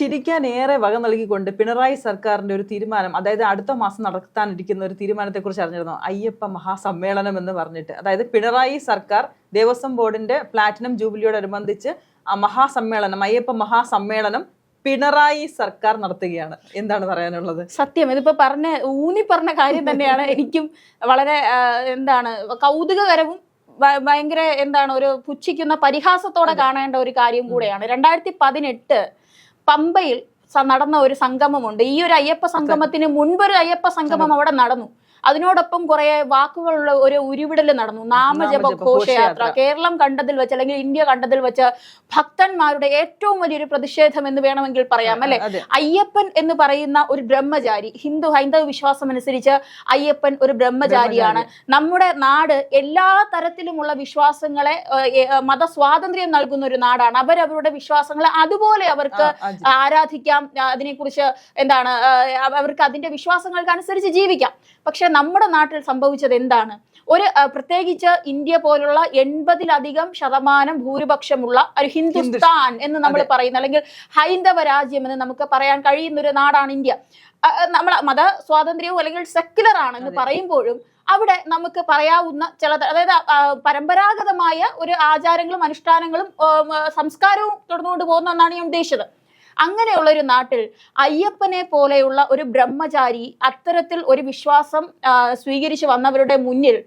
ചിരിക്കാൻ ഏറെ വക നൽകിക്കൊണ്ട് പിണറായി സർക്കാരിന്റെ ഒരു തീരുമാനം അതായത് അടുത്ത മാസം നടത്താനിരിക്കുന്ന ഒരു തീരുമാനത്തെ കുറിച്ച് അറിഞ്ഞിരുന്നു? അയ്യപ്പ മഹാസമ്മേളനം എന്ന് പറഞ്ഞിട്ട്. അതായത് പിണറായി സർക്കാർ ദേവസ്വം ബോർഡിന്റെ പ്ലാറ്റിനം ജൂബിലിയോടനുബന്ധിച്ച് ആ മഹാസമ്മേളനം അയ്യപ്പ മഹാസമ്മേളനം പിണറായി സർക്കാർ നടത്തുകയാണ്. എന്താണ് പറയാനുള്ളത്? സത്യം. ഇതിപ്പോ പറഞ്ഞ ഊന്നി പറഞ്ഞ കാര്യം തന്നെയാണ്. എനിക്കും വളരെ എന്താണ് കൗതുകകരവും ഭയങ്കര എന്താണ് ഒരു പുച്ഛിക്കുന്ന പരിഹാസത്തോടെ കാണേണ്ട ഒരു കാര്യം കൂടെയാണ്. രണ്ടായിരത്തി പതിനെട്ട് പമ്പയിൽ നടന്ന ഒരു സംഗമമുണ്ട്. ഈ ഒരു അയ്യപ്പ സംഗമത്തിന് മുൻപൊരു അയ്യപ്പ സംഗമം അവിടെ നടന്നു. അതിനോടൊപ്പം കുറെ വാക്കുകളുള്ള ഒരു ഉരുവിടൽ നടന്നു. നാമജപ ഘോഷയാത്ര. കേരളം കണ്ടതിൽ വെച്ച് അല്ലെങ്കിൽ ഇന്ത്യ കണ്ടതിൽ വെച്ച് ഭക്തന്മാരുടെ ഏറ്റവും വലിയൊരു പ്രതിഷേധം എന്ന് വേണമെങ്കിൽ പറയാം അല്ലെ? അയ്യപ്പൻ എന്ന് പറയുന്ന ഒരു ബ്രഹ്മചാരി ഹിന്ദു ഹൈന്ദവ വിശ്വാസം അനുസരിച്ച് അയ്യപ്പൻ ഒരു ബ്രഹ്മചാരിയാണ്. നമ്മുടെ നാട് എല്ലാ തരത്തിലുമുള്ള വിശ്വാസങ്ങളെ മതസ്വാതന്ത്ര്യം നൽകുന്ന ഒരു നാടാണ്. അവരവരുടെ വിശ്വാസങ്ങളെ അതുപോലെ അവർക്ക് ആരാധിക്കാം അതിനെക്കുറിച്ച് എന്താണ് അവർക്ക് അതിന്റെ വിശ്വാസങ്ങൾക്ക് അനുസരിച്ച് ജീവിക്കാം. പക്ഷെ നമ്മുടെ നാട്ടിൽ സംഭവിച്ചത് എന്താണ്? ഒരു പ്രത്യേകിച്ച് ഇന്ത്യ പോലുള്ള എൺപതിലധികം ശതമാനം ഭൂരിപക്ഷമുള്ള ഒരു ഹിന്ദുസ്ഥാൻ എന്ന് നമ്മൾ പറയുന്ന അല്ലെങ്കിൽ ഹൈന്ദവ രാജ്യം എന്ന് നമുക്ക് പറയാൻ കഴിയുന്ന ഒരു നാടാണ് ഇന്ത്യ. നമ്മൾ മത സ്വാതന്ത്ര്യവും അല്ലെങ്കിൽ സെക്യുലർ ആണെന്ന് പറയുമ്പോഴും അവിടെ നമുക്ക് പറയാവുന്ന ചില അതായത് പരമ്പരാഗതമായ ഒരു ആചാരങ്ങളും അനുഷ്ഠാനങ്ങളും സംസ്കാരവും തുടർന്നുകൊണ്ട് പോകുന്ന ഒന്നാണ് ഞാൻ ഉദ്ദേശിച്ചത്. അങ്ങനെയുള്ള ഒരു നാട്ടിൽ അയ്യപ്പനെ പോലെയുള്ള ഒരു ബ്രഹ്മചാരി അത്തരത്തിൽ ഒരു വിശ്വാസം സ്വീകരിച്ചു വന്നവരുടെ മുന്നിൽ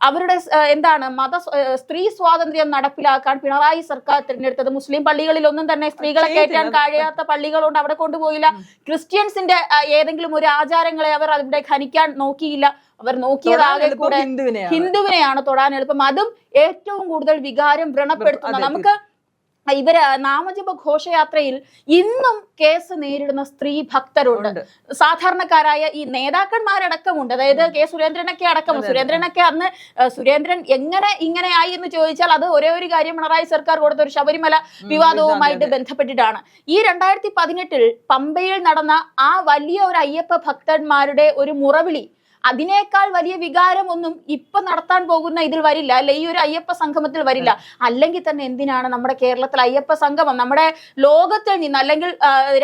അവരുടെ എന്താണ് മത സ്ത്രീ സ്വാതന്ത്ര്യം നടപ്പിലാക്കാൻ പിണറായി സർക്കാർ തിരഞ്ഞെടുത്തത്. മുസ്ലിം പള്ളികളിൽ ഒന്നും തന്നെ സ്ത്രീകളെ. കയറ്റാൻ കഴിയാത്ത പള്ളികളുണ്ട്. അവിടെ കൊണ്ടുപോയില്ല. ക്രിസ്ത്യൻസിന്റെ ഏതെങ്കിലും ഒരു ആചാരങ്ങളെ അവർ അവിടെ ഖനിക്കാൻ നോക്കിയില്ല. അവർ നോക്കിയതാകെ കൂടെ ഹിന്ദുവിനെയാണ്. ഹിന്ദുവിനെയാണ് തൊടാൻ എളുപ്പം. അതും ഏറ്റവും കൂടുതൽ വികാരം വ്രണപ്പെടുത്തുന്നത് നമുക്ക് ഇവർ നാമജപ ഘോഷയാത്രയിൽ ഇന്നും കേസ് നേരിടുന്ന സ്ത്രീ ഭക്തരുണ്ട്. സാധാരണക്കാരായ ഈ നേതാക്കന്മാരടക്കമുണ്ട് അതായത് കെ സുരേന്ദ്രനൊക്കെ അടക്കം. സുരേന്ദ്രനൊക്കെ അന്ന് സുരേന്ദ്രൻ എങ്ങനെ ഇങ്ങനെ ആയി എന്ന് ചോദിച്ചാൽ അത് ഒരേ ഒരു കാര്യം പിണറായി സർക്കാർ കൊടുത്ത ഒരു ശബരിമല വിവാദവുമായിട്ട്. ബന്ധപ്പെട്ടിട്ടാണ് ഈ രണ്ടായിരത്തി പതിനെട്ടിൽ പമ്പയിൽ നടന്ന ആ വലിയ ഒരു അയ്യപ്പ ഭക്തന്മാരുടെ ഒരു മുറവിളി അതിനേക്കാൾ വലിയ വികാരമൊന്നും ഇപ്പൊ നടത്താൻ പോകുന്ന ഇതിൽ വരില്ല. അല്ലെ ഈ ഒരു അയ്യപ്പ സംഗമത്തിൽ വരില്ല. അല്ലെങ്കിൽ തന്നെ എന്തിനാണ് നമ്മുടെ കേരളത്തിൽ അയ്യപ്പ സംഗമം? നമ്മുടെ ലോകത്തിൽ നിന്ന് അല്ലെങ്കിൽ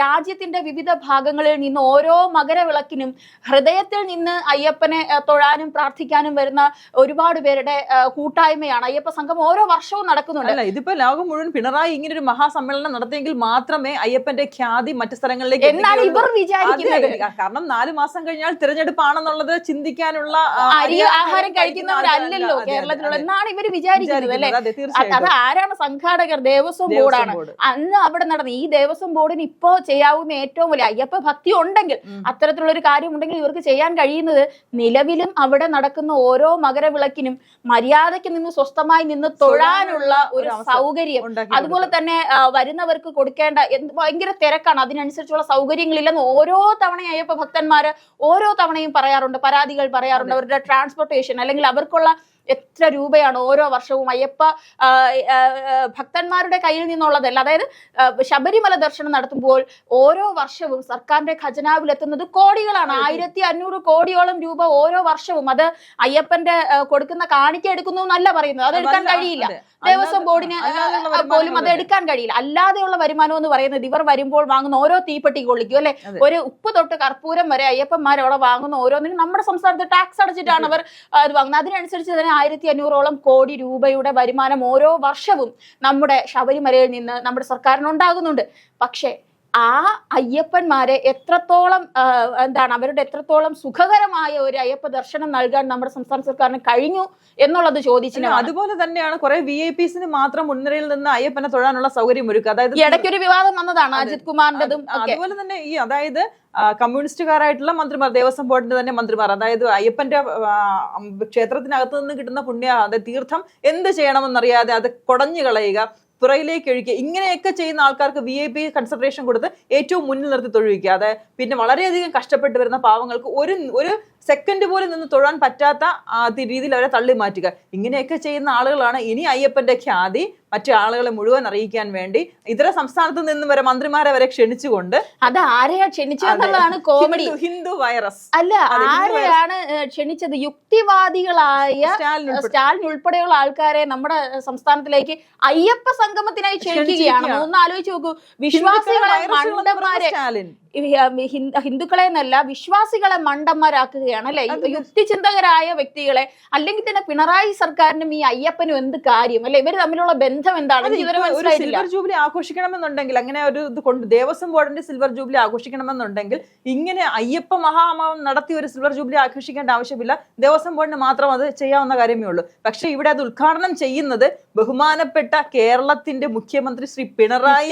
രാജ്യത്തിന്റെ വിവിധ ഭാഗങ്ങളിൽ നിന്ന് ഓരോ മകരവിളക്കിനും ഹൃദയത്തിൽ നിന്ന് അയ്യപ്പനെ തൊഴാനും പ്രാർത്ഥിക്കാനും വരുന്ന ഒരുപാട് പേരുടെ കൂട്ടായ്മയാണ്. അയ്യപ്പ സംഗമം ഓരോ വർഷവും നടക്കുന്നുണ്ട്. അല്ല ഇതിപ്പോ ലോകം മുഴുവൻ പിണറായി ഇങ്ങനെ ഒരു മഹാസമ്മേളനം നടത്തിയെങ്കിൽ മാത്രമേ അയ്യപ്പന്റെ ഖ്യാതി മറ്റു സ്ഥലങ്ങളിലേക്ക് എന്നാണ് ഇവർ വിചാരിക്കുന്നത്. കാരണം നാല് മാസം കഴിഞ്ഞാൽ തിരഞ്ഞെടുപ്പാണെന്നുള്ളത് ചിന്തിക്കാനുള്ള അരി ആഹാരം കഴിക്കുന്നവരല്ലല്ലോ അതെ, കേരളത്തിലുള്ള. എന്നാണ് ഇവർ വിചാരിക്കുന്നത് അല്ലെ. അത് ആരാണ് സംഘാടകർ? ദേവസ്വം ബോർഡാണ്. അന്ന് അവിടെ നടന്ന ഈ ദേവസ്വം ബോർഡിന് ഇപ്പോ ചെയ്യാവുന്ന ഏറ്റവും വലിയ അയ്യപ്പ ഭക്തി ഉണ്ടെങ്കിൽ അത്തരത്തിലുള്ള ഒരു കാര്യം ഉണ്ടെങ്കിൽ ഇവർക്ക് ചെയ്യാൻ കഴിയുന്നത് നിലവിലും അവിടെ നടക്കുന്ന ഓരോ മകരവിളക്കിനും മര്യാദയ്ക്ക് നിന്ന് സ്വസ്ഥമായി നിന്ന് തൊഴാനുള്ള ഒരു സൗകര്യം. അതുപോലെ തന്നെ വരുന്നവർക്ക് കൊടുക്കേണ്ട എന്ത് ഭയങ്കര തിരക്കാണ്. അതിനനുസരിച്ചുള്ള സൗകര്യങ്ങളില്ലെന്ന് ഓരോ തവണയും അയ്യപ്പ ഭക്തന്മാര് ഓരോ തവണയും പറയാറുണ്ട്. പരാതികൾ പറയാറുണ്ട്. അവരുടെ ട്രാൻസ്പോർട്ടേഷൻ അല്ലെങ്കിൽ അവർക്കുള്ള എത്ര രൂപയാണ് ഓരോ വർഷവും അയ്യപ്പ ഭക്തന്മാരുടെ കയ്യിൽ നിന്നുള്ളതല്ല. അതായത് ശബരിമല ദർശനം നടത്തുമ്പോൾ ഓരോ വർഷവും സർക്കാരിന്റെ ഖജനാവിൽ എത്തുന്നത് കോടികളാണ്. ആയിരത്തി അഞ്ഞൂറ് കോടിയോളം രൂപ ഓരോ വർഷവും അത് അയ്യപ്പന്റെ കൊടുക്കുന്ന കാണിക്ക എടുക്കുന്നു എന്നല്ല പറയുന്നത്. അത് എടുക്കാൻ കഴിയില്ല. ദേവസ്വം ബോർഡിന് പോലും അത് എടുക്കാൻ കഴിയില്ല. അല്ലാതെയുള്ള വരുമാനം എന്ന് പറയുന്നത് ഇവർ വരുമ്പോൾ വാങ്ങുന്ന ഓരോ തീപ്പെട്ടി കൊള്ളിക്കും അല്ലെ? ഒരു ഉപ്പ് തൊട്ട് കർപ്പൂരം വരെ അയ്യപ്പന്മാർ അവിടെ വാങ്ങുന്ന ഓരോന്നിനും നമ്മുടെ സംസ്ഥാനത്ത് ടാക്സ് അടച്ചിട്ടാണ് അവർ അത് വാങ്ങുന്നത്. അതിനനുസരിച്ച് തന്നെ ആയിരത്തി അഞ്ഞൂറോളം കോടി രൂപയുടെ വരുമാനം ഓരോ വർഷവും നമ്മുടെ ശബരിമലയിൽ നിന്ന് നമ്മുടെ സർക്കാരിന് ഉണ്ടാകുന്നുണ്ട് പക്ഷേ ആ അയ്യപ്പന്മാരെ എത്രത്തോളം എന്താണ് അവരുടെ എത്രത്തോളം സുഖകരമായ ഒരു അയ്യപ്പ ദർശനം നൽകാൻ നമ്മുടെ സംസ്ഥാന സർക്കാരിന് കഴിഞ്ഞു എന്നുള്ളത് ചോദിച്ചു അതുപോലെ തന്നെയാണ് കുറെ വി ഐ പിസിന് മാത്രം മുൻനിരയിൽ നിന്ന് അയ്യപ്പനെ തൊഴാനുള്ള സൗകര്യം ഒരുക്കുക. അതായത് ഇടയ്ക്കൊരു വിവാദം വന്നതാണ്. അജിത് കുമാറിന്റെതും അതുപോലെ തന്നെ ഈ അതായത് കമ്മ്യൂണിസ്റ്റ് കമ്മ്യൂണിസ്റ്റുകാരായിട്ടുള്ള മന്ത്രിമാർ ദേവസ്വം ബോർഡിന്റെ തന്നെ മന്ത്രിമാർ അതായത് അയ്യപ്പന്റെ ക്ഷേത്രത്തിനകത്ത് നിന്ന് കിട്ടുന്ന പുണ്യ തീർത്ഥം എന്ത് ചെയ്യണമെന്നറിയാതെ അത് കുടഞ്ഞു കളയുക. പുറയിലേക്ക് ഒഴിക്കുക ഇങ്ങനെയൊക്കെ ചെയ്യുന്ന ആൾക്കാർക്ക് വി ഐ പി കൺസിഡറേഷൻ കൊടുത്ത് ഏറ്റവും മുന്നിൽ നിർത്തി തൊഴിക്കുക അതെ പിന്നെ വളരെയധികം കഷ്ടപ്പെട്ട് വരുന്ന പാവങ്ങൾക്ക് ഒരു ഒരു സെക്കൻഡ് പോലും നിന്ന് തൊഴാൻ പറ്റാത്ത രീതിയിൽ അവരെ തള്ളി മാറ്റുക ഇങ്ങനെയൊക്കെ ചെയ്യുന്ന ആളുകളാണ് ഇനി അയ്യപ്പന്റെ ഖ്യാതി മറ്റു ആളുകളെ മുഴുവൻ അറിയിക്കാൻ വേണ്ടി ഇതര സംസ്ഥാനത്ത് നിന്നും വരെ മന്ത്രിമാരെ വരെ ക്ഷണിച്ചുകൊണ്ട് അത് ആരെയാ ക്ഷണിച്ചതെന്നുള്ളതാണ് കോമഡി. ഹിന്ദു- വൈറസ് അല്ല ആരെയാണ് ക്ഷണിച്ചത്? യുക്തിവാദികളായ സ്റ്റാലിൻ ഉൾപ്പെടെ. ഉൾപ്പെടെയുള്ള ആൾക്കാരെ നമ്മുടെ സംസ്ഥാനത്തിലേക്ക് അയ്യപ്പ സംഗമത്തിനായി ക്ഷണിക്കുകയാണ്. ഒന്ന് ആലോചിച്ച് നോക്കൂ. വിശ്വാസികളെ വൈറസുകളെന്ന് ഹിന്ദുക്കളെ എന്നല്ല വിശ്വാസികളെ മണ്ടന്മാരാക്കുകയാണ് അല്ലെ? യുക്തിചിന്തകരായ വ്യക്തികളെ അല്ലെങ്കിൽ തന്നെ പിണറായി സർക്കാരിനും ഈ അയ്യപ്പനും എന്ത് കാര്യം? അല്ലെ? ഇവർ തമ്മിലുള്ള ബന്ധം എന്താണ്? സിൽവർ ജൂബിലി ആഘോഷിക്കണമെന്നുണ്ടെങ്കിൽ അങ്ങനെ ഒരു ഇത് കൊണ്ട് ദേവസ്വം ബോർഡിന്റെ സിൽവർ ജൂബിലി ആഘോഷിക്കണമെന്നുണ്ടെങ്കിൽ ഇങ്ങനെ അയ്യപ്പ മഹാമാവം നടത്തി ഒരു സിൽവർ ജൂബിലി ആഘോഷിക്കേണ്ട ആവശ്യമില്ല. ദേവസ്വം ബോർഡിന് മാത്രം അത് ചെയ്യാവുന്ന കാര്യമേ ഉള്ളൂ. പക്ഷെ ഇവിടെ അത് ഉദ്ഘാടനം ചെയ്യുന്നത് ബഹുമാനപ്പെട്ട കേരളത്തിന്റെ മുഖ്യമന്ത്രി ശ്രീ പിണറായി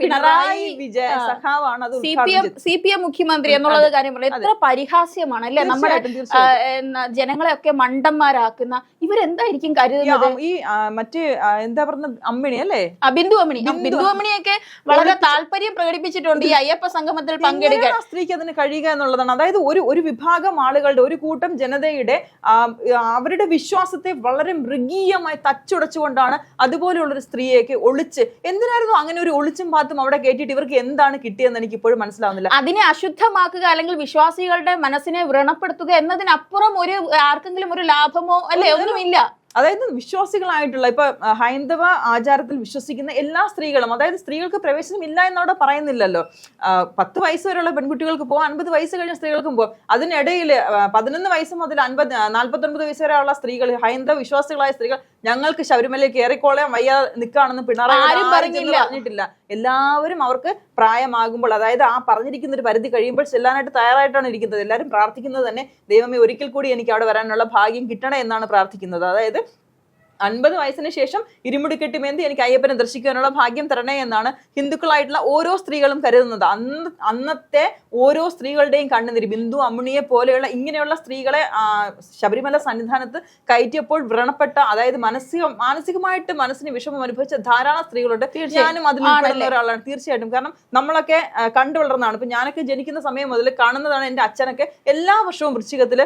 പിണറായി വിജയ സഖാവാണ് അത് സി പി എം ചെയ്തത്. സി പി എം മുഖ്യമന്ത്രി എന്നുള്ളത് കാര്യം പറയുന്നത് എത്ര പരിഹാസ്യമാണ് അല്ലെ? നമ്മുടെ ജനങ്ങളെയൊക്കെ മണ്ടന്മാരാക്കുന്ന ഇവരെന്തായിരിക്കും കരുതുന്നത്? ഈ മറ്റ് എന്താ പറഞ്ഞ അമ്മിണി അല്ലേ? ബിന്ദു അമ്മിണി. ബിന്ദു അമ്മിണിയൊക്കെ വളരെ താല്പര്യം പ്രകടിപ്പിച്ചിട്ടുണ്ട് ഈ അയ്യപ്പ സംഗമത്തിൽ പങ്കെടുക്കുക സ്ത്രീക്ക് അതിന് കഴിയുക എന്നുള്ളതാണ്? അതായത് ഒരു ഒരു വിഭാഗം ആളുകളുടെ ഒരു കൂട്ടം ജനതയുടെ അവരുടെ വിശ്വാസത്തെ വളരെ മൃഗീയമായി തച്ചുടച്ചുകൊണ്ടാണ് അതുപോലെയുള്ള ഒരു സ്ത്രീയൊക്കെ ഒളിച്ച് എന്തിനായിരുന്നു അങ്ങനെ ഒരു ഒളിച്ചും പാത്തും അവിടെ കയറ്റിയിട്ട് ഇവർക്ക് എന്താണ് കിട്ടിയെന്ന് എനിക്ക് ഇപ്പോഴും മനസ്സിലാവുന്നില്ല. അതിനെ അശുദ്ധമാക്കുക അല്ലെങ്കിൽ വിശ്വാസികളുടെ മനസ്സിനെ വ്രണപ്പെടുത്തുക എന്നതിനപ്പുറം ഒരു ആർക്കെങ്കിലും ഒരു ലാഭമോ അല്ലെ? ഒന്നുമില്ല. അതായത് വിശ്വാസികളായിട്ടുള്ള ഇപ്പൊ ഹൈന്ദവ ആചാരത്തിൽ വിശ്വസിക്കുന്ന എല്ലാ സ്ത്രീകളും അതായത് സ്ത്രീകൾക്ക് പ്രവേശനം ഇല്ല എന്നവിടെ പറയുന്നില്ലല്ലോ. പത്ത് വയസ്സ് വരെയുള്ള പെൺകുട്ടികൾക്ക് പോകാം അൻപത് വയസ്സ് കഴിഞ്ഞ സ്ത്രീകൾക്കും പോകാം അതിനിടയിൽ പതിനൊന്ന് വയസ്സ് മുതൽ അൻപത് നാൽപ്പത്തൊൻപത് വയസ്സ് വരെയുള്ള സ്ത്രീകൾ ഹൈന്ദവ വിശ്വാസികളായ സ്ത്രീകൾ ഞങ്ങൾക്ക് ശബരിമലയിൽ കയറിക്കോളാൻ വയ്യ നിൽക്കുകയാണെന്ന് പിണറായി പറഞ്ഞില്ല. പറഞ്ഞിട്ടില്ല. എല്ലാവരും അവർക്ക് പ്രായമാകുമ്പോൾ അതായത് ആ പറഞ്ഞിരിക്കുന്ന ഒരു പരിധി കഴിയുമ്പോൾ ചെല്ലാനായിട്ട് തയ്യാറായിട്ടാണ് ഇരിക്കുന്നത്. എല്ലാവരും പ്രാർത്ഥിക്കുന്നത് തന്നെ ദൈവമേ ഒരിക്കൽ കൂടി എനിക്ക് അവിടെ വരാനുള്ള ഭാഗ്യം കിട്ടണേ എന്നാണ് പ്രാർത്ഥിക്കുന്നത്. അതായത് അൻപത് വയസ്സിന് ശേഷം ഇരുമുടി കെട്ടിമേന്തി എനിക്ക് അയ്യപ്പനെ ദർശിക്കാനുള്ള ഭാഗ്യം തരണേ എന്നാണ് ഹിന്ദുക്കളായിട്ടുള്ള ഓരോ സ്ത്രീകളും കരുതുന്നത്. അന്ന് അന്നത്തെ ഓരോ സ്ത്രീകളുടെയും കണ്ണുനീര് ബിന്ദു അമ്മിണിയെ പോലെയുള്ള ഇങ്ങനെയുള്ള സ്ത്രീകളെ ശബരിമല സന്നിധാനത്ത് കയറ്റിയപ്പോൾ വ്രണപ്പെട്ട അതായത് മാനസിക മാനസികമായിട്ട് മനസ്സിന് വിഷമം അനുഭവിച്ച ധാരാളം സ്ത്രീകളുണ്ട്. ഞാനും അതിൽ? ഒരാളാണ്. തീർച്ചയായിട്ടും. കാരണം നമ്മളൊക്കെ കണ്ടു വളർന്നതാണ് ഇപ്പൊ ഞാനൊക്കെ ജനിക്കുന്ന സമയം മുതൽ കാണുന്നതാണ് എന്റെ അച്ഛനൊക്കെ എല്ലാ വർഷവും വൃശ്ചികത്തിൽ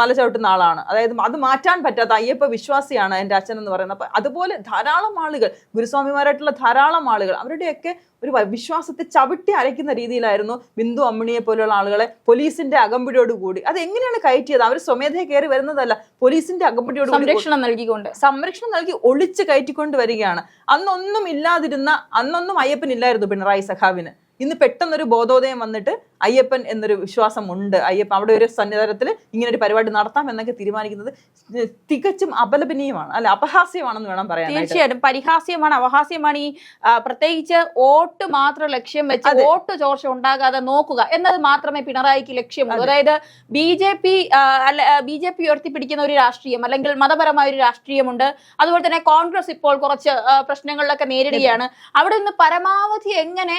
മല ചവിട്ടുന്ന ആളാണ്. അതായത് അത് മാറ്റാൻ പറ്റാത്ത അയ്യപ്പ വിശ്വാസിയാണ് എന്റെ അച്ഛൻ എന്ന് പറയുന്നത്. അപ്പം അതുപോലെ ധാരാളം ആളുകൾ ഗുരുസ്വാമിമാരായിട്ടുള്ള ധാരാളം ആളുകൾ അവരുടെയൊക്കെ ഒരു വിശ്വാസത്തെ ചവിട്ടി അരയ്ക്കുന്ന രീതിയിലായിരുന്നു ബിന്ദു അമ്മിണിയെ പോലെയുള്ള ആളുകളെ പോലീസിന്റെ അകമ്പടിയോട് കൂടി അത് എങ്ങനെയാണ് കയറ്റിയത്? അവർ സ്വമേധയെ കയറി വരുന്നതല്ല പോലീസിന്റെ അകമ്പടിയോട് സംരക്ഷണം നൽകിക്കൊണ്ട്. സംരക്ഷണം നൽകി ഒളിച്ച് കയറ്റിക്കൊണ്ട് വരികയാണ്. അന്നൊന്നും ഇല്ലാതിരുന്ന അന്നൊന്നും അയ്യപ്പൻ ഇല്ലായിരുന്നു പിണറായി സഖാവിന്. ഇന്ന് പെട്ടെന്നൊരു ബോധോദയം വന്നിട്ട് അയ്യപ്പൻ എന്നൊരു വിശ്വാസം ഉണ്ട്. അയ്യപ്പൻ അവിടെ ഒരു സന്നിധാനത്തിൽ ഇങ്ങനെ ഒരു പരിപാടി നടത്താം എന്നൊക്കെ തീരുമാനിക്കുന്നത് തികച്ചും അപലപനീയമാണ് അല്ല അപഹാസ്യമാണെന്ന് വേണം പറയാൻ തീർച്ചയായിട്ടും പരിഹാസ്യമാണ് അപഹാസ്യമാണ് ഈ പ്രത്യേകിച്ച് വോട്ട് മാത്രം ലക്ഷ്യം വെച്ച് വോട്ട് ചോർച്ച ഉണ്ടാകാതെ നോക്കുക എന്നത് മാത്രമേ പിണറായിക്ക് ലക്ഷ്യമുള്ളൂ. അതായത് ബി ജെ പി അല്ല ബി ജെ പി ഉയർത്തിപ്പിടിക്കുന്ന ഒരു രാഷ്ട്രീയം അല്ലെങ്കിൽ മതപരമായ ഒരു രാഷ്ട്രീയമുണ്ട്. അതുപോലെ തന്നെ കോൺഗ്രസ് ഇപ്പോൾ കുറച്ച് പ്രശ്നങ്ങളിലൊക്കെ നേരിടുകയാണ്. അവിടെ നിന്ന് പരമാവധി എങ്ങനെ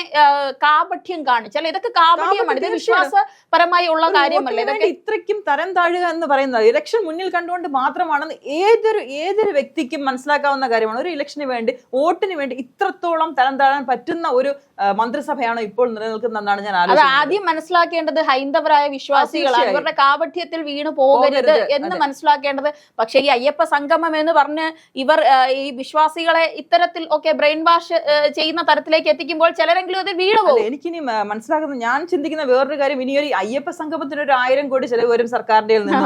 കാപഠ്യം കാണിച്ചാൽ ഇതൊക്കെ കാപഠ്യമാണ്. ഇത് തീർച്ചയായും. വിശ്വാസപരമായി ഉള്ള കാര്യമല്ലേ? ഇതൊക്കെ ഇത്രയ്ക്കും തരം താഴുക എന്ന് പറയുന്നത് ഇലക്ഷൻ മുന്നിൽ കണ്ടുകൊണ്ട് മാത്രമാണെന്ന് ഏതൊരു ഏതൊരു വ്യക്തിക്കും മനസ്സിലാക്കാവുന്ന കാര്യമാണ്. ഒരു ഇലക്ഷന് വേണ്ടി വോട്ടിന് വേണ്ടി ഇത്രത്തോളം തരം താഴാൻ പറ്റുന്ന ഒരു മന്ത്രിസഭയാണ് ഇപ്പോൾ നിലനിൽക്കുന്നതെന്നാണ് ഞാൻ അത് ആദ്യം മനസ്സിലാക്കേണ്ടത് ഹൈന്ദവരായ വിശ്വാസികളാണ്. അവരുടെ ഇവരുടെ കാപഠ്യത്തിൽ വീണു പോകരുത് എന്ന് മനസ്സിലാക്കേണ്ടത്. പക്ഷേ ഈ അയ്യപ്പ സംഗമം എന്ന് പറഞ്ഞ് ഇവർ ഈ വിശ്വാസികളെ ഇത്തരത്തിൽ ഒക്കെ ബ്രെയിൻ വാഷ് ചെയ്യുന്ന തരത്തിലേക്ക് എത്തിക്കുമ്പോൾ ചിലരെങ്കിലും അത് വീണു പോകും. എനിക്കിനി മനസ്സിലാക്കുന്നത് ഞാൻ ചിന്തിക്കുന്ന വേറൊരു കാര്യം ഇനി ഒരു അയ്യപ്പ സംഗമത്തിന് ഒരു ആയിരം കോടി ചെലവ് വരും സർക്കാരിന്റെ നിന്നും.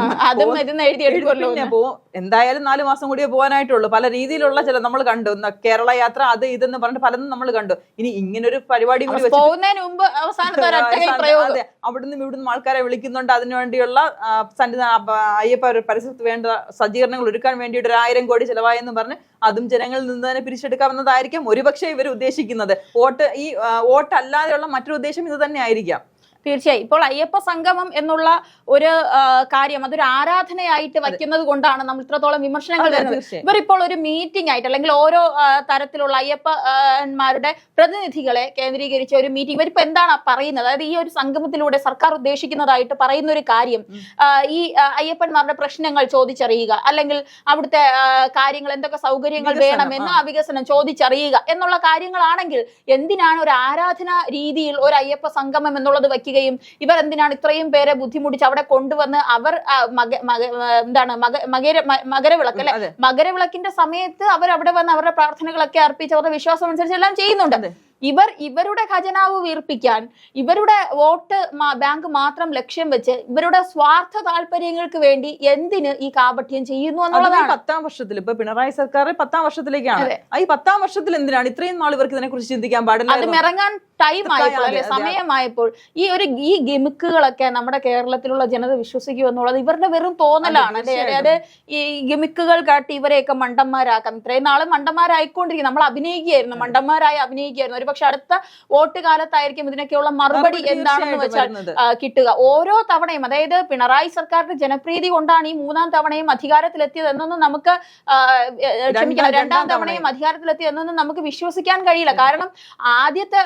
എന്തായാലും നാല് മാസം കൂടിയേ പോകാനായിട്ടുള്ളൂ പല രീതിയിലുള്ള ചില നമ്മൾ കണ്ടു. കേരള യാത്ര അത് ഇതെന്ന് പറഞ്ഞിട്ട് പലതും നമ്മൾ കണ്ടു. ഇനി ഇങ്ങനെ ഒരു പരിപാടി കൂടി വെച്ചിട്ട് പോകുന്നതിന് മുമ്പ് അവസാനത്തെ അവിടുന്ന് ഇവിടുന്ന് ആൾക്കാരെ വിളിക്കുന്നുണ്ട്. അതിനു വേണ്ടിയുള്ള ആ, സന്നിധാന അയ്യപ്പ പരിസരത്ത് വേണ്ട സജ്ജീകരണങ്ങൾ ഒരുക്കാൻ വേണ്ടിയിട്ട് ഒരു ആയിരം കോടി ചെലവായെന്ന് പറഞ്ഞ് അതും ജനങ്ങളിൽ നിന്ന് തന്നെ പിരിച്ചെടുക്കാവുന്നതായിരിക്കും ഒരുപക്ഷെ ഇവർ ഉദ്ദേശിക്കുന്നത്. വോട്ട് ഈ വോട്ടല്ലാതെയുള്ള മറ്റൊരു ഉദ്ദേശം ഇത് തന്നെ ആയിരിക്കാം തീർച്ചയായും. ഇപ്പോൾ അയ്യപ്പ സംഗമം എന്നുള്ള ഒരു കാര്യം അതൊരു ആരാധനയായിട്ട് വയ്ക്കുന്നത് കൊണ്ടാണ് നമ്മൾ ഇത്രത്തോളം വിമർശനങ്ങൾ വരുന്നത്. ഇവരിപ്പോൾ ഇവർ ഇപ്പോൾ ഒരു മീറ്റിംഗ് ആയിട്ട് അല്ലെങ്കിൽ ഓരോ തരത്തിലുള്ള അയ്യപ്പന്മാരുടെ പ്രതിനിധികളെ കേന്ദ്രീകരിച്ച ഒരു മീറ്റിംഗ് ഇവരിപ്പോ എന്താണ് പറയുന്നത്? അതായത് ഈ ഒരു സംഗമത്തിലൂടെ സർക്കാർ ഉദ്ദേശിക്കുന്നതായിട്ട് പറയുന്ന ഒരു കാര്യം ഈ അയ്യപ്പന്മാരുടെ പ്രശ്നങ്ങൾ ചോദിച്ചറിയുക അല്ലെങ്കിൽ അവിടുത്തെ കാര്യങ്ങൾ എന്തൊക്കെ സൗകര്യങ്ങൾ വേണമെന്ന് വികസനം ചോദിച്ചറിയുക എന്നുള്ള കാര്യങ്ങളാണെങ്കിൽ എന്തിനാണ് ഒരു ആരാധന രീതിയിൽ ഒരു അയ്യപ്പ സംഗമം എന്നുള്ളത് വയ്ക്കുന്നത്? സഹായിക്കുകയും ഇവർ എന്തിനാണ് ഇത്രയും പേരെ ബുദ്ധിമുട്ടിച്ച് അവിടെ കൊണ്ടുവന്ന് അവർ എന്താണ് മകര മകരവിളക്ക് അല്ലെ? മകരവിളക്കിന്റെ സമയത്ത് അവർ അവിടെ വന്ന് അവരുടെ പ്രാർത്ഥനകളൊക്കെ അർപ്പിച്ച് അവരുടെ വിശ്വാസം അനുസരിച്ച് എല്ലാം ചെയ്യുന്നുണ്ട്. ഇവർ ഇവരുടെ ഖജനാവ് വീർപ്പിക്കാൻ ഇവരുടെ വോട്ട് ബാങ്ക് മാത്രം ലക്ഷ്യം വെച്ച് ഇവരുടെ സ്വാർത്ഥ താല്പര്യങ്ങൾക്ക് വേണ്ടി എന്തിന് ഈ കാപട്യം ചെയ്യുന്നു എന്നുള്ളതാണ്. പത്താം വർഷത്തിൽ ഇപ്പൊ പിണറായി സർക്കാർ പത്താം വർഷത്തിലേക്കാണ്. ഈ പത്താം വർഷത്തിൽ എന്തിനാണ് ഇത്രയും നാൾ ഇവർക്ക് ഇതിനെ കുറിച്ച് ചിന്തിക്കാൻ പാടില്ല അത് ഇറങ്ങാൻ ടൈം ആയപ്പോൾ അല്ലെ? സമയമായപ്പോൾ ഈ ഒരു ഈ ഗിമിക്കുകളൊക്കെ നമ്മുടെ കേരളത്തിലുള്ള ജനത വിശ്വസിക്കൂ എന്നുള്ളത് ഇവരുടെ വെറും തോന്നലാണ് അല്ലെ? അതെ അതായത് ഈ ഗിമിക്കുകൾ കാട്ടി ഇവരെയൊക്കെ മണ്ടന്മാരാക്കാം. ഇത്രയും നാളെ മണ്ടന്മാരായിക്കൊണ്ടിരിക്കും നമ്മൾ അഭിനയിക്കുകയായിരുന്നു. മണ്ടന്മാരായി അഭിനയിക്കുകയായിരുന്നു. ഒരു പക്ഷെ അടുത്ത വോട്ട് കാലത്തായിരിക്കും ഇതിനൊക്കെയുള്ള മറുപടി എന്താണെന്ന് വെച്ചാൽ കിട്ടുക. ഓരോ തവണയും അതായത് പിണറായി സർക്കാരിന്റെ ജനപ്രീതി കൊണ്ടാണ് ഈ മൂന്നാം തവണയും അധികാരത്തിലെത്തിയത് എന്നൊന്നും നമുക്ക് ക്ഷമിക്കണം. രണ്ടാം- തവണയും അധികാരത്തിലെത്തിയത് എന്നൊന്നും നമുക്ക് വിശ്വസിക്കാൻ കഴിയില്ല. കാരണം ആദ്യത്തെ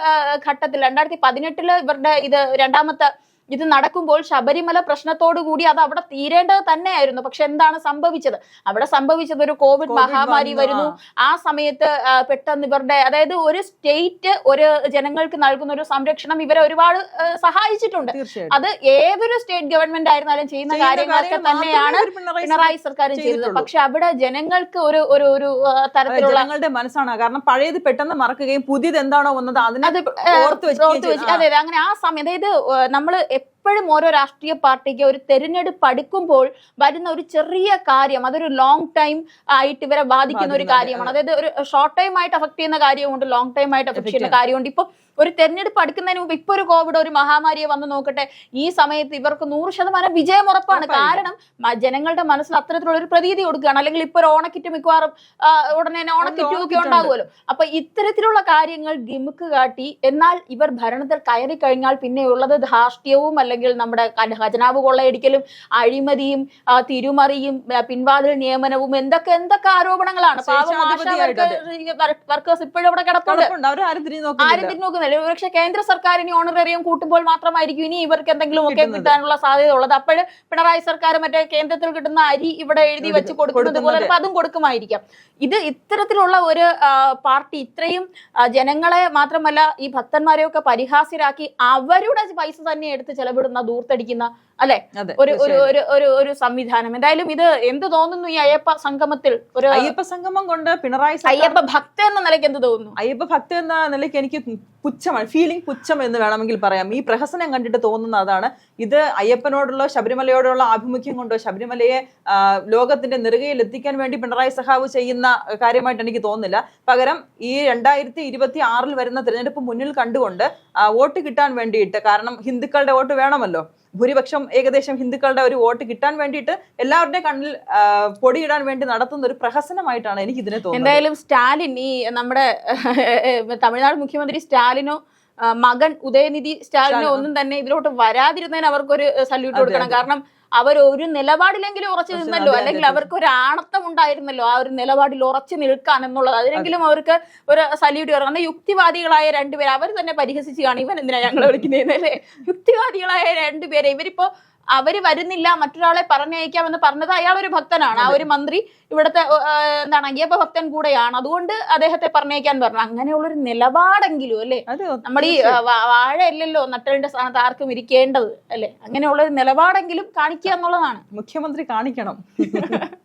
ഘട്ടത്തിൽ രണ്ടായിരത്തി പതിനെട്ടിൽ ഇവരുടെ ഇത് രണ്ടാമത്തെ ഇത് നടക്കുമ്പോൾ ശബരിമല പ്രശ്നത്തോടു കൂടി അത് അവിടെ തീരേണ്ടത് തന്നെയായിരുന്നു. പക്ഷെ എന്താണ് സംഭവിച്ചത്? അവിടെ സംഭവിച്ചത് ഒരു കോവിഡ് മഹാമാരി വരുന്നു. ആ. സമയത്ത് പെട്ടെന്ന് ഇവരുടെ അതായത് ഒരു സ്റ്റേറ്റ് ഒരു ജനങ്ങൾക്ക് നൽകുന്ന ഒരു സംരക്ഷണം ഇവരെ ഒരുപാട് സഹായിച്ചിട്ടുണ്ട്. അത് ഏതൊരു സ്റ്റേറ്റ് ഗവൺമെന്റ് ആയിരുന്നാലും ചെയ്യുന്ന കാര്യങ്ങളൊക്കെ തന്നെയാണ് പിണറായി സർക്കാരും ചെയ്തത്. പക്ഷെ അവിടെ ജനങ്ങൾക്ക് ഒരു ഒരു ഒരു തരത്തിലുള്ള ജനങ്ങളുടെ മനസ്സാണ്. കാരണം പഴയത് പെട്ടെന്ന് മറക്കുകയും പുതിയത് എന്താണോ വന്നത് അതിനെ അത് ഓർത്ത് വെച്ച് അതെ അതെ അങ്ങനെ ആ സമയം അതായത് നമ്മൾ if എപ്പോഴും ഓരോ രാഷ്ട്രീയ പാർട്ടിക്ക് ഒരു തെരഞ്ഞെടുപ്പ് അടുക്കുമ്പോൾ വരുന്ന ഒരു ചെറിയ കാര്യം അതൊരു ലോങ് ടൈം ആയിട്ട് ഇവരെ ബാധിക്കുന്ന ഒരു കാര്യമാണ്. അതായത് ഒരു ഷോർട്ട് ടൈം ആയിട്ട് അഫക്ട് ചെയ്യുന്ന കാര്യമുണ്ട് ലോങ് ടൈം ആയിട്ട് അഫക്ട് ചെയ്യുന്ന കാര്യമുണ്ട് ഇപ്പൊ ഒരു തെരഞ്ഞെടുപ്പ് അടുക്കുന്നതിന് മുമ്പ് ഇപ്പൊ ഒരു കോവിഡ് ഒരു മഹാമാരിയെ വന്ന് നോക്കട്ടെ ഈ സമയത്ത് ഇവർക്ക് നൂറ് ശതമാനം വിജയം ഉറപ്പാണ്. കാരണം ജനങ്ങളുടെ മനസ്സിൽ അത്തരത്തിലുള്ള ഒരു പ്രതീതി കൊടുക്കുകയാണ്. അല്ലെങ്കിൽ ഇപ്പൊ ഒരു ഓണക്കിറ്റ് മിക്കവാറും ഉടനെ തന്നെ ഓണക്കിറ്റും ഒക്കെ ഓണക്കിറ്റ് ഉണ്ട്. ഉണ്ടാകുമല്ലോ അപ്പൊ ഇത്തരത്തിലുള്ള കാര്യങ്ങൾ ഗിമുക്ക് കാട്ടി എന്നാൽ ഇവർ ഭരണത്തിൽ കയറി കഴിഞ്ഞാൽ പിന്നെയുള്ളത് ധാർഷ്ട്യവും അല്ലെങ്കിൽ നമ്മുടെ ഖജനാവ് കൊള്ളയടിക്കലും അഴിമതിയും തിരുമറിയും പിൻവാതിൽ നിയമനവും എന്തൊക്കെ എന്തൊക്കെ ആരോപണങ്ങളാണ്? വർക്കേഴ്സ് ഇപ്പോഴും അവിടെ കിടപ്പുണ്ട്. ആരും തിരിഞ്ഞു നോക്കുന്നില്ല. ഒരുപക്ഷെ കേന്ദ്ര സർക്കാർ ഇനി ഓണറേറിയം കൂട്ടുമ്പോൾ മാത്രമായിരിക്കും ഇനി ഇവർക്ക് എന്തെങ്കിലും ഒക്കെ കിട്ടാനുള്ള സാധ്യത ഉള്ളത് അപ്പോഴ് പിണറായി സർക്കാർ മറ്റേ കേന്ദ്രത്തിൽ കിട്ടുന്ന അരി ഇവിടെ എഴുതി. വെച്ച് കൊടുക്കുന്നത് പോലെ അതും കൊടുക്കുമായിരിക്കാം. ഇത് ഇത്തരത്തിലുള്ള ഒരു പാർട്ടി ഇത്രയും ജനങ്ങളെ മാത്രമല്ല ഈ ഭക്തന്മാരെയൊക്കെ പരിഹാസ്യരാക്കി അവരുടെ പൈസ തന്നെ എടുത്ത് ചെലവിടുന്ന ദൂർത്തടിക്കുന്ന അല്ലെ? ഒരു ഒരു ഒരു ഒരു ഒരു സംവിധാനം. എന്തായാലും ഇത് എന്ത് തോന്നുന്നു ഈ അയ്യപ്പ സംഗമത്തിൽ? ഒരു അയ്യപ്പ സംഗമം കൊണ്ട് പിണറായി അയ്യപ്പ ഭക്ത എന്ന നിലയ്ക്ക് എന്ത് തോന്നുന്നു? അയ്യപ്പ ഭക്ത എന്ന നിലയ്ക്ക് എനിക്ക് പുച്ഛമാണ് ഫീലിംഗ് പുച്ഛം എന്ന് വേണമെങ്കിൽ പറയാം. ഈ പ്രഹസനം കണ്ടിട്ട് തോന്നുന്ന അതാണ്. ഇത് അയ്യപ്പനോടുള്ള ശബരിമലയോടുള്ള ആഭിമുഖ്യം കൊണ്ടോ ശബരിമലയെ ലോകത്തിന്റെ നെറുകയിൽ എത്തിക്കാൻ വേണ്ടി പിണറായി സഹാവ് ചെയ്യുന്ന കാര്യമായിട്ട് എനിക്ക് തോന്നുന്നില്ല. പകരം ഈ രണ്ടായിരത്തി ഇരുപത്തി ആറിൽ വരുന്ന തിരഞ്ഞെടുപ്പ് മുന്നിൽ കണ്ടുകൊണ്ട് വോട്ട് കിട്ടാൻ വേണ്ടിയിട്ട് കാരണം ഹിന്ദുക്കളുടെ വോട്ട് വേണമല്ലോ. ഭൂരിപക്ഷം ഏകദേശം ഹിന്ദുക്കളുടെ ഒരു വോട്ട് കിട്ടാൻ വേണ്ടിയിട്ട് എല്ലാവരുടെയും കണ്ണിൽ പൊടിയിടാൻ വേണ്ടി നടത്തുന്ന ഒരു പ്രഹസനമായിട്ടാണ് എനിക്ക് ഇതിനെ തോന്നുന്നത്. എന്തായാലും സ്റ്റാലിൻ ഈ നമ്മുടെ തമിഴ്നാട് മുഖ്യമന്ത്രി സ്റ്റാലിനോ മകൻ ഉദയനിധി സ്റ്റാലിനോ. ഒന്നും തന്നെ ഇതിലോട്ട് വരാതിരുന്നതിന് അവർക്കൊരു സല്യൂട്ട് കൊടുക്കണം. കാരണം അവർ ഒരു നിലപാടിലെങ്കിലും ഉറച്ചു നിന്നല്ലോ. അല്ലെങ്കിൽ അവർക്ക് ഒരു ആണത്തം ഉണ്ടായിരുന്നല്ലോ ആ ഒരു നിലപാടിൽ ഉറച്ചു നിൽക്കാൻ എന്നുള്ളത്. അതിനെങ്കിലും അവർക്ക് ഒരു സല്യൂട്ട് കാരണം യുക്തിവാദികളായ രണ്ടുപേരെ അവർ തന്നെ പരിഹസിച്ച് കാണും. ഇവൻ എന്തിനാ ഞങ്ങളെ വിളിക്കുന്നത് അല്ലേ? യുക്തിവാദികളായ രണ്ടുപേരെ. ഇവരിപ്പോ അവർ വരുന്നില്ല മറ്റൊരാളെ പറഞ്ഞയക്കാമെന്ന് പറഞ്ഞത് അയാൾ ഒരു ഭക്തനാണ്. ആ ഒരു മന്ത്രി ഇവിടുത്തെ എന്താണ് അയ്യപ്പ ഭക്തൻ കൂടെയാണ്. അതുകൊണ്ട് അദ്ദേഹത്തെ പറഞ്ഞയക്കാൻ പറഞ്ഞു. അങ്ങനെയുള്ളൊരു നിലപാടെങ്കിലും അല്ലേ? നമ്മുടെ നമ്മൾ ഈ വാഴയല്ലല്ലോ നട്ടലിന്റെ സ്ഥാനത്ത് ആർക്കും ഇരിക്കേണ്ടത് അല്ലേ? അങ്ങനെയുള്ള ഒരു നിലപാടെങ്കിലും കാണിക്കുക എന്നുള്ളതാണ്. മുഖ്യമന്ത്രി കാണിക്കണം.